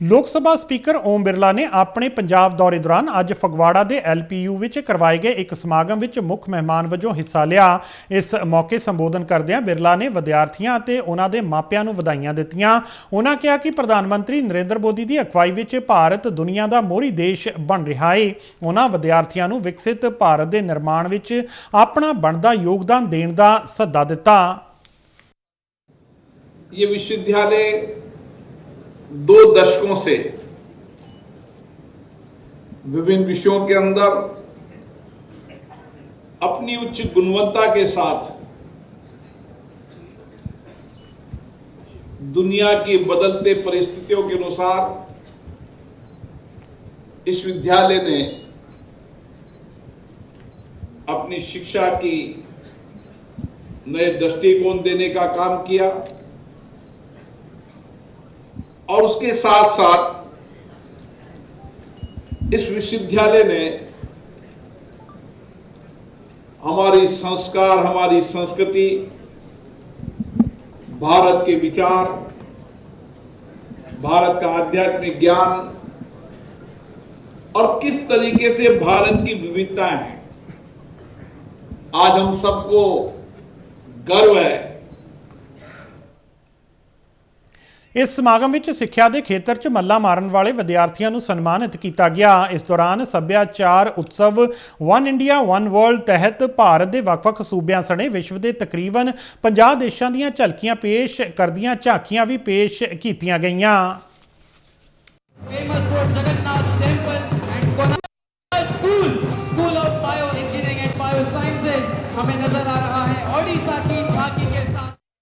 ਲੋਕ ਸਭਾ ਸਪੀਕਰ ਓਮ ਬਿਰਲਾ ਨੇ ਆਪਣੇ ਪੰਜਾਬ ਦੌਰੇ ਦੌਰਾਨ ਅੱਜ ਫਗਵਾੜਾ ਦੇ ਐਲਪੀਯੂ ਵਿੱਚ ਕਰਵਾਏ ਗਏ ਇੱਕ ਸਮਾਗਮ ਵਿੱਚ ਮੁੱਖ ਮਹਿਮਾਨ ਵਜੋਂ ਹਿੱਸਾ ਲਿਆ। ਇਸ ਮੌਕੇ ਸੰਬੋਧਨ ਕਰਦਿਆਂ ਬਿਰਲਾ ਨੇ ਵਿਦਿਆਰਥੀਆਂ ਅਤੇ ਉਹਨਾਂ ਦੇ ਮਾਪਿਆਂ ਨੂੰ ਵਧਾਈਆਂ ਦਿੱਤੀਆਂ। ਉਹਨਾਂ ਕਿਹਾ ਕਿ ਪ੍ਰਧਾਨ ਮੰਤਰੀ ਨਰਿੰਦਰ ਮੋਦੀ ਦੀ ਅਗਵਾਈ ਵਿੱਚ ਭਾਰਤ ਦੁਨੀਆ ਦਾ ਮੋਹਰੀ ਦੇਸ਼ ਬਣ ਰਿਹਾ ਏ। ਉਹਨਾਂ ਵਿਦਿਆਰਥੀਆਂ ਨੂੰ ਵਿਕਸਿਤ ਭਾਰਤ ਦੇ ਨਿਰਮਾਣ ਵਿੱਚ ਆਪਣਾ ਬਣਦਾ ਯੋਗਦਾਨ ਦੇਣ ਦਾ ਸੱਦਾ ਦਿੱਤਾ। ਇਹ ਵਿਸ਼ਵ ਵਿਦਿਆਲੇ दो दशकों से विभिन्न विषयों के अंदर अपनी उच्च गुणवत्ता के साथ दुनिया की बदलते परिस्थितियों के अनुसार इस विद्यालय ने अपनी शिक्षा की नए दृष्टिकोण देने का काम किया। और उसके साथ साथ इस विश्वविद्यालय ने हमारी संस्कार, हमारी संस्कृति, भारत के विचार, भारत का आध्यात्मिक ज्ञान और किस तरीके से भारत की विविधताएँ हैं। आज हम सबको गर्व है ਇਸ ਸਮਾਗਮ ਵਿੱਚ ਸਿੱਖਿਆ ਦੇ ਖੇਤਰ 'ਚ ਮੱਲਾ ਮਾਰਨ ਵਾਲੇ ਵਿਦਿਆਰਥੀਆਂ ਨੂੰ ਸਨਮਾਨਿਤ ਕੀਤਾ ਗਿਆ। ਇਸ ਦੌਰਾਨ ਸੱਭਿਆਚਾਰ ਉਤਸਵ ਵਨ ਇੰਡੀਆ ਵਨ ਵਰਲਡ ਤਹਿਤ ਭਾਰਤ ਦੇ ਵੱਖ-ਵੱਖ ਸੂਬਿਆਂ ਸਣੇ ਵਿਸ਼ਵ ਦੇ ਤਕਰੀਬਨ 50 ਦੇਸ਼ਾਂ ਦੀਆਂ ਝਲਕੀਆਂ ਪੇਸ਼ ਕਰਦੀਆਂ ਝਾਕੀਆਂ ਵੀ ਪੇਸ਼ ਕੀਤੀਆਂ ਗਈਆਂ।